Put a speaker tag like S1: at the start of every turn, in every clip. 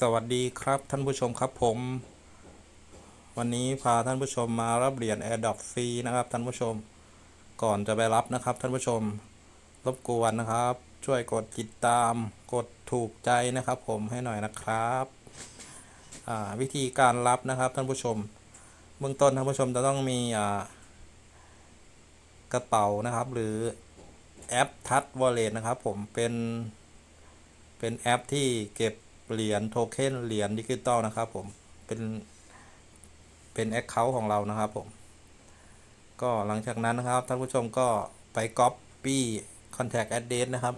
S1: สวัสดีครับท่านผู้ชมครับผม วันนี้พาท่านผู้ชมมารับเหรียญ AirDrop ฟรีนะครับท่านผู้ชม ก่อนจะไปรับนะครับท่านผู้ชม รบกวนนะครับ ช่วยกดติดตาม กดถูกใจนะครับ ผมให้หน่อยนะครับวิธีการรับนะครับท่านผู้ชม เบื้องต้นท่านผู้ชมจะต้องมีกระเป๋านะครับ หรือแอปทัชวอลเล็ตนะครับ ผมเป็นเป็นแอปที่เก็บ เหรียญโทเค็นเหรียญดิจิตอลนะครับผม เป็น เป็นแอคเคาท์ของเรานะครับผม ก็หลังจากนั้นนะครับท่านผู้ชมก็ไป Copy Contact Address นะครับ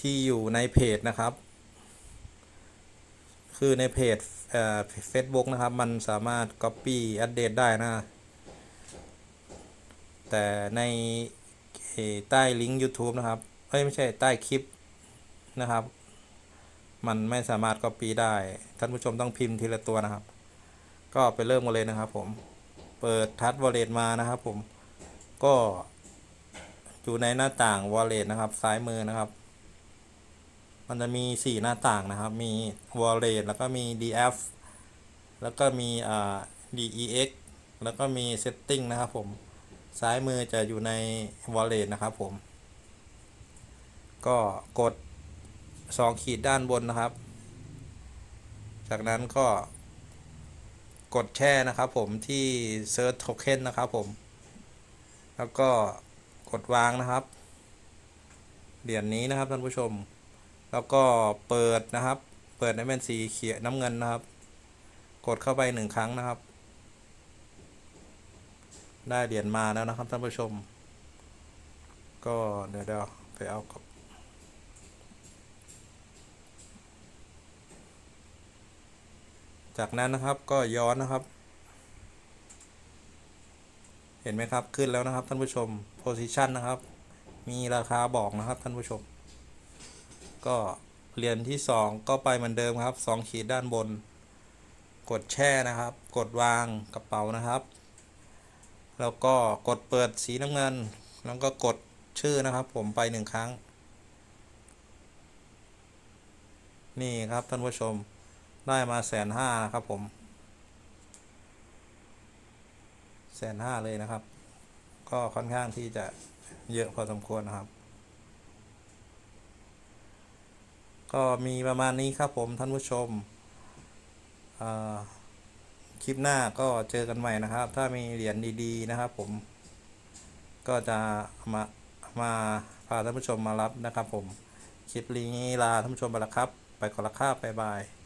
S1: ที่อยู่ในเพจนะครับ คือในเพจเอ่อ Facebook นะครับ มันสามารถ Copy Address ได้นะ แต่ในใต้ลิงก์ YouTube นะครับเอ้ยไม่ใช่ใต้คลิป นะครับ มันไม่สามารถ Copy ได้ ท่านผู้ชมต้องพิมพ์ทีละตัวนะครับ ก็ไปเริ่มกันเลยนะครับผม เปิดทัชวอลเล็ตมานะครับผม ก็อยู่ในหน้าต่าง Wallet นะครับ ซ้ายมือนะครับ มันจะมี 4 หน้าต่างนะครับ มี Wallet แล้วก็มี DF แล้วก็มีอ่า DEX แล้วก็มี Setting นะครับผม ซ้ายมือจะอยู่ใน Wallet นะครับผม ก็กด 2ขีดด้านบนนะครับ จากนั้นก็ กดแช่นะครับผมที่ Search Token นะครับผม แล้วก็กดวางนะครับ เหรียญนนี้นะครับท่านผู้ชม แล้วก็เปิดนะครับ เปิดในเป็นสีเขียวน้ำเงินนะครับ กดเข้าไปหนึ่งครั้งนะครับ ได้เหรียญมาแล้วนะครับท่านผู้ชม ก็เดี๋ยวเดี๋ยวไปเอากับ จากนั้นนะครับก็ย้อนนะครับ เห็นไหมครับขึ้นแล้วนะครับท่านผู้ชม position นะครับ มีราคาบอกนะครับท่านผู้ชม ก็เหรียญที่สองก็ไปเหมือนเดิมครับสองขีดด้านบน กดแช่นะครับ กดวางกระเป๋านะครับ แล้วก็กดเปิดสีน้ำเงิน แล้วก็กดชื่อนะครับ ผมไปหนึ่งครั้ง นี่ครับท่านผู้ชม ได้มาแสนห้านะครับผมแสนห้าเลยนะครับ ก็ค่อนข้างที่จะเยอะพอสมควรนะครับ ก็มีประมาณนี้ครับผมท่านผู้ชม คลิปหน้าก็เจอกันใหม่นะครับ ถ้ามีเหรียญดีๆนะครับผม ก็จะมามาพาท่านผู้ชมมารับนะครับผม คลิปนี้ลาท่านผู้ชมไปล้วครับ ไปก่อนละครับบ๊ายบาย